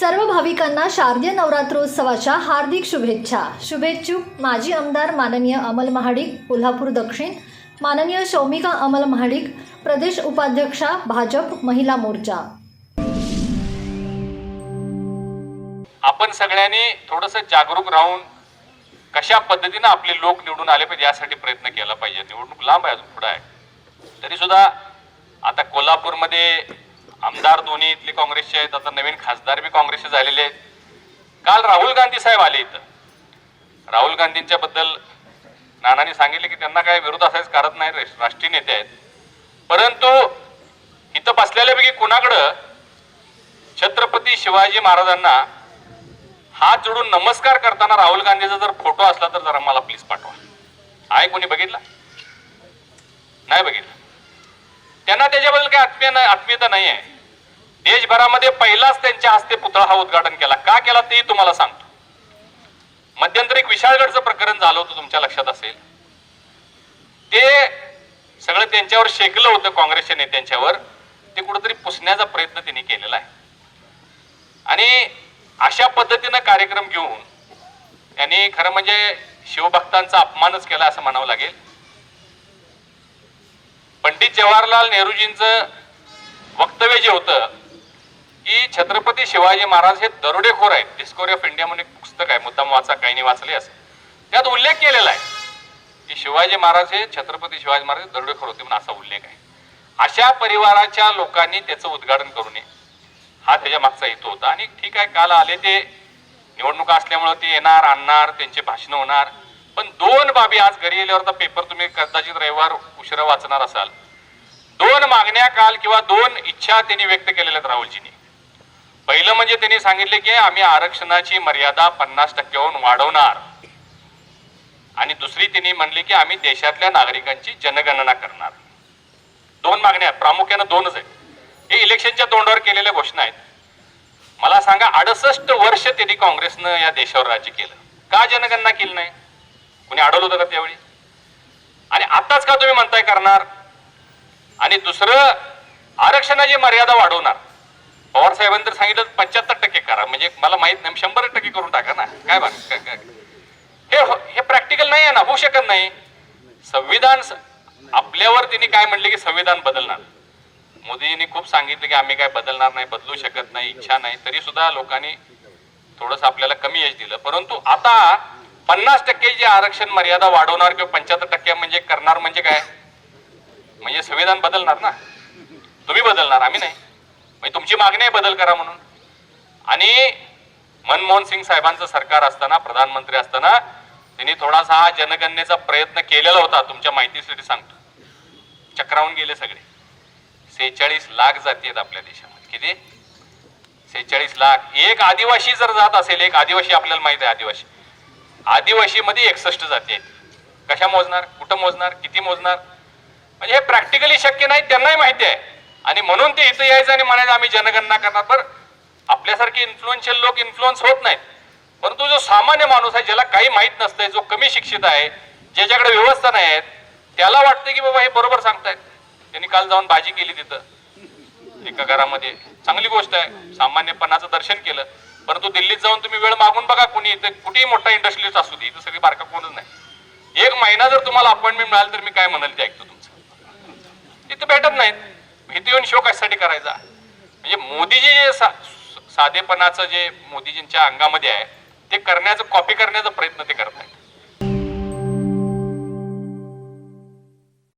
सर्व भाविकांना शारदीय नवरात्रोत्सवाच्या हार्दिक शुभेच्छा. शुभेच्छुक माजी आमदार माननीय अमल महाडिक कोल्हापूर दक्षिण माननीय शौमिका अमल महाडिक प्रदेश उपाध्यक्षा भाजप महिला मोर्चा. आपण सगळ्यांनी थोडस जागरूक राहून कशा पद्धतीनं आपले लोक निवडून आले पाहिजे यासाठी प्रयत्न केला पाहिजे. निवडणूक लांब आहे अजून पुढे आहे. तरी सुद्धा आता कोल्हापूरमध्ये आमदार दोन्ही इथले काँग्रेसचे आहेत आता नवीन खासदार बी काँग्रेसचे झालेले आहेत. काल राहुल गांधी साहेब आले इथं. राहुल गांधींच्या बद्दल नानांनी सांगितले की त्यांना काय विरोध असायचं कारण नाही रे, राष्ट्रीय नेते आहेत. परंतु इथं बसलेल्यापैकी कुणाकडं? छत्रपती शिवाजी महाराजांना हात जोडून नमस्कार करताना राहुल गांधीचा जर फोटो असला तर जरा मला प्लीज पाठवा. आहे कोणी बघितला? नाही बघितलं. त्यांना त्याच्याबद्दल काही आत्मीय नाही आत्मीयता नाही आहे देशभरामध्ये पहिलाच त्यांच्या हस्ते पुतळा हा उद्घाटन केला. का केला तेही तुम्हाला सांगतो. मध्यंतरी एक विशाळगडचं प्रकरण झालं होतं तुमच्या लक्षात असेल. ते सगळं त्यांच्यावर शेकलं होतं काँग्रेसच्या नेत्यांच्यावर. ते कुठंतरी पुसण्याचा प्रयत्न त्यांनी केलेला आहे. आणि अशा पद्धतीनं कार्यक्रम घेऊन त्यांनी खरं म्हणजे शिवभक्तांचा अपमानच केला असं म्हणावं लागेल. पंडित जवाहरलाल नेहरूजींचं वक्तव्य जे होतं की छत्रपती शिवाजी महाराज हे दरोडेखोर आहेत. डिस्कवरी ऑफ इंडिया म्हणून एक पुस्तक आहे. मुद्दाम वाचा काही नाही वाचले असं. त्यात उल्लेख केलेला आहे की शिवाजी महाराज हे छत्रपती शिवाजी महाराज हे दरोडेखोर होते म्हणून असा उल्लेख आहे. अशा परिवाराच्या लोकांनी त्याचं उद्घाटन करू नये हा त्याच्या मागचा हेतू होता. आणि ठीक आहे काल आले ते. निवडणुका असल्यामुळे ते येणार आणणार त्यांचे भाषणं होणार. पण दोन बाबी आज घरी गेल्यावर तर पेपर तुम्ही कदाचित रविवार उशिरा वाचणार असाल. दोन मागण्या काल किंवा दोन इच्छा त्यांनी व्यक्त केलेल्या आहेत राहुलजींनी. पहिलं म्हणजे त्यांनी सांगितले की आम्ही आरक्षणाची मर्यादा पन्नास टक्क्याहून वाढवणार. आणि दुसरी त्यांनी म्हणली की आम्ही देशातल्या नागरिकांची जनगणना करणार. दोन मागण्या आहेत प्रामुख्यानं दोनच आहेत. हे इलेक्शनच्या तोंडावर केलेल्या घोषणा आहेत. मला सांगा अडसष्ट वर्ष त्यांनी काँग्रेसनं या देशावर राज्य केलं. का जनगणना केली नाही? कुणी अडवलं होतं का त्यावेळी? आणि आताच का तुम्ही म्हणताय करणार? आणि दुसरं आरक्षणाची मर्यादा वाढवणार. पवार साहेबांनी तर सांगितलं पंच्याहत्तर टक्के करा. म्हणजे मला माहीत नाही शंभर टक्के करून टाका ना. काय बा हे हो- हे प्रॅक्टिकल नाही आहे ना होऊ शकत नाही. संविधान आपल्यावर त्यांनी काय म्हणले की संविधान बदलणार? मोदींनी खूप सांगितलं की आम्ही काय बदलणार नाही बदलू शकत नाही इच्छा नाही. तरी सुद्धा लोकांनी थोडंसं आपल्याला कमी यश दिलं. परंतु आता पन्नास टक्के जी आरक्षण मर्यादा वाढवणार किंवा पंच्याहत्तर टक्के म्हणजे करणार म्हणजे काय? म्हणजे संविधान बदलणार ना? तुम्ही बदलणार आम्ही नाही. म्हणजे तुमची मागणी आहे बदल करा म्हणून. आणि मनमोहन सिंग साहेबांचं सरकार असताना प्रधानमंत्री असताना त्यांनी थोडासा हा जनगणनेचा प्रयत्न केलेला होता तुमच्या माहितीसाठी सांगतो. चक्रावून गेले सगळे. सेहेचाळीस लाख जाती आहेत आपल्या देशामध्ये. किती? सेहेचाळीस लाख. एक आदिवासी जर जात असेल एक आदिवासी आपल्याला माहीत आहे आदिवासी. आदिवासीमध्ये एकसष्ट जाती आहेत. कशा मोजणार? कुठं मोजणार? किती मोजणार? म्हणजे हे प्रॅक्टिकली शक्य नाही त्यांनाही माहिती आहे. आणि म्हणून ते इथं यायचं आणि म्हणायचं आम्ही जनगणना करणार. बरं आपल्यासारखे इन्फ्लुएन्शियल लोक इन्फ्लुअन्स होत नाहीत. परंतु जो सामान्य माणूस आहे ज्याला काही माहीत नसतंय जो कमी शिक्षित आहे ज्याच्याकडे व्यवस्था नाही आहेत त्याला वाटतं की बाबा हे बरोबर सांगतायत. त्यांनी काल जाऊन भाजी केली तिथं एका घरामध्ये. चांगली गोष्ट आहे. सामान्यपणाचं दर्शन केलं. परंतु दिल्लीत जाऊन तुम्ही वेळ मागून बघा कुणी इथं कुठेही मोठा इंडस्ट्रीज असू दे इथं सगळी बारका कोणच नाही. एक महिना जर तुम्हाला अपॉइंटमेंट मिळाला तर मी काय म्हणाल ते ऐकतो तुमचं. तिथं भेटत नाहीत. भीती येऊन शो कशासाठी करायचा? म्हणजे मोदीजी जे सा- साधेपणाचं जे मोदीजींच्या अंगामध्ये आहे ते करण्याचं कॉपी करण्याचा प्रयत्न ते करत आहेत